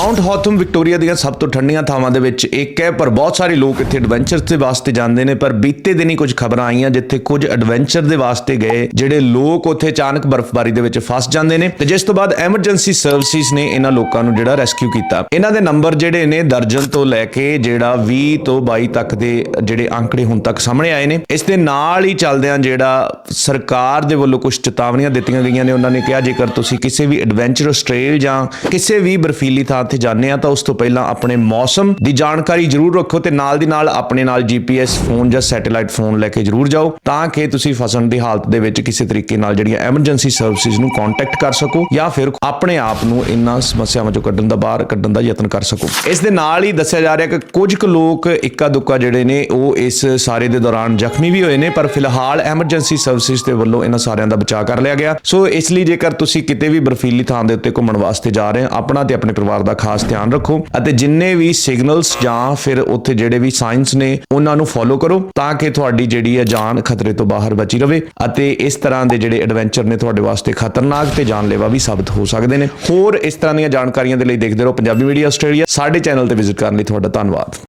Mount ਹੌਥਮ Victoria ਦੀਆਂ ਸਭ ਤੋਂ ਠੰਡੀਆਂ ਥਾਵਾਂ ਦੇ ਵਿੱਚ ਇੱਕ ਹੈ, ਪਰ ਬਹੁਤ ਸਾਰੇ ਲੋਕ ਇੱਥੇ ਐਡਵੈਂਚਰ ਦੇ ਵਾਸਤੇ ਜਾਂਦੇ ਨੇ, ਪਰ ਬੀਤੇ ਦਿਨੀ ਕੁਝ ਖਬਰਾਂ ਆਈਆਂ ਜਿੱਥੇ ਕੁਝ ਐਡਵੈਂਚਰ ਦੇ ਵਾਸਤੇ ਗਏ, ਜਿਹੜੇ ਲੋਕ ਉੱਥੇ ਅਚਾਨਕ ਬਰਫ਼ਬਾਰੀ ਦੇ ਵਿੱਚ ਫਸ ਜਾਂਦੇ ਨੇ ਤੇ ਜਿਸ ਤੋਂ ਬਾਅਦ ਐਮਰਜੈਂਸੀ ਸਰਵਿਸਿਜ਼ ਨੇ ਇਹਨਾਂ ਲੋਕਾਂ ਨੂੰ ਜਿਹੜਾ ਰੈਸਕਿਊ ਕੀਤਾ। ਇਹਨਾਂ ਦੇ ਨੰਬਰ ਜਿਹੜੇ ਨੇ ਦਰਜਨ ਤੋਂ ਲੈ ਕੇ ਜਿਹੜਾ 20 ਤੋਂ 22 ਤੱਕ ਦੇ ਜਿਹੜੇ ਅੰਕੜੇ ਹੁਣ ਤੱਕ ਸਾਹਮਣੇ ਆਏ ਨੇ। ਇਸ ਦੇ ਨਾਲ ਹੀ ਚੱਲਦਿਆਂ ਜਿਹੜਾ ਸਰਕਾਰ ਦੇ ਵੱਲੋਂ ਕੁਝ ਚੇਤਾਵਨੀਆਂ ਦਿੱਤੀਆਂ ਗਈਆਂ ਨੇ, ਉਹਨਾਂ ਨੇ ਕਿਹਾ, ਜੇਕਰ ਤੁਸੀਂ ਕਿਸੇ ਵੀ ਐਡਵੈਂਚਰਸ ਟ੍ਰੇਲ ਜਾਂ ਕਿਸੇ ਵੀ ਬਰਫੀਲੀ ਥਾਂ ਤੇ ਜਾਂਦੇ ਆ ਤਾਂ ਉਸ ਤੋਂ ਪਹਿਲਾਂ ਆਪਣੇ ਮੌਸਮ ਦੀ ਜਾਣਕਾਰੀ ਜ਼ਰੂਰ ਰੱਖੋ ਤੇ ਨਾਲ ਦੀ ਨਾਲ ਆਪਣੇ ਨਾਲ ਜੀਪੀਐਸ ਫੋਨ ਜਾਂ ਸੈਟੇਲਾਈਟ ਫੋਨ ਲੈ ਕੇ ਜ਼ਰੂਰ ਜਾਓ ਤਾਂ ਕਿ ਤੁਸੀਂ ਫਸਣ ਦੀ ਹਾਲਤ ਦੇ ਵਿੱਚ ਕਿਸੇ ਤਰੀਕੇ ਨਾਲ ਜਿਹੜੀਆਂ ਐਮਰਜੈਂਸੀ ਸਰਵਿਸਿਜ਼ ਨੂੰ ਕੰਟੈਕਟ ਕਰ ਸਕੋ ਜਾਂ ਫਿਰ ਆਪਣੇ ਆਪ ਨੂੰ ਇਹਨਾਂ ਸਮੱਸਿਆਵਾਂ ਚੋਂ ਕੱਢਣ ਦਾ ਬਾਹਰ ਕੱਢਣ ਦਾ ਯਤਨ ਕਰ ਸਕੋ। ਇਸ ਦੇ ਨਾਲ ਹੀ ਦੱਸਿਆ ਜਾ ਰਿਹਾ ਕਿ ਕੁਝ ਕੁ ਲੋਕ ਇੱਕਾ ਦੁੱਕਾ ਜਿਹੜੇ ਨੇ ਉਹ ਇਸ ਸਾਰੇ ਦੇ ਦੌਰਾਨ ਜ਼ਖਮੀ ਵੀ ਹੋਏ ਨੇ, ਪਰ ਫਿਲਹਾਲ ਐਮਰਜੈਂਸੀ ਸਰਵਿਸਿਜ਼ ਦੇ ਵੱਲੋਂ ਇਹਨਾਂ ਸਾਰਿਆਂ ਦਾ ਬਚਾਅ ਕਰ ਲਿਆ ਗਿਆ। ਸੋ ਇਸ ਲਈ ਜੇਕਰ ਤੁਸੀਂ ਕਿਤੇ ਵੀ ਬਰਫੀਲੀ ਥਾਂ ਦੇ ਉੱਤੇ ਘੁੰਮਣ ਵਾਸਤੇ ਜਾ ਰਹੇ ਹੋ, ਆਪਣਾ ਤੇ ਆਪਣੇ ਪਰਿਵਾਰ ਦਾ ਖਾਸ ਧਿਆਨ ਰੱਖੋ ਅਤੇ ਜਿੰਨੇ ਵੀ ਸਿਗਨਲਸ ਜਾਂ ਫਿਰ ਉੱਥੇ ਜਿਹੜੇ ਵੀ ਸਾਇੰਸ ਨੇ, ਉਹਨਾਂ ਨੂੰ ਫੋਲੋ ਕਰੋ ਤਾਂ ਕਿ ਤੁਹਾਡੀ ਜਿਹੜੀ ਹੈ ਜਾਨ ਖਤਰੇ ਤੋਂ ਬਾਹਰ ਬਚੀ ਰਵੇ ਅਤੇ ਇਸ ਤਰ੍ਹਾਂ ਦੇ ਜਿਹੜੇ ਐਡਵੈਂਚਰ ਨੇ ਤੁਹਾਡੇ ਵਾਸਤੇ ਖਤਰਨਾਕ ਤੇ ਜਾਨਲੇਵਾ ਵੀ ਸਾਬਤ ਹੋ ਸਕਦੇ ਨੇ। ਹੋਰ ਇਸ ਤਰ੍ਹਾਂ ਦੀਆਂ ਜਾਣਕਾਰੀਆਂ ਦੇ ਲਈ ਦੇਖਦੇ ਰਹੋ ਪੰਜਾਬੀ ਮੀਡੀਆ ਆਸਟ੍ਰੇਲੀਆ ਸਾਡੇ ਚੈਨਲ ਤੇ ਵਿਜ਼ਿਟ ਕਰਨ ਲਈ ਤੁਹਾਡਾ ਧੰਨਵਾਦ।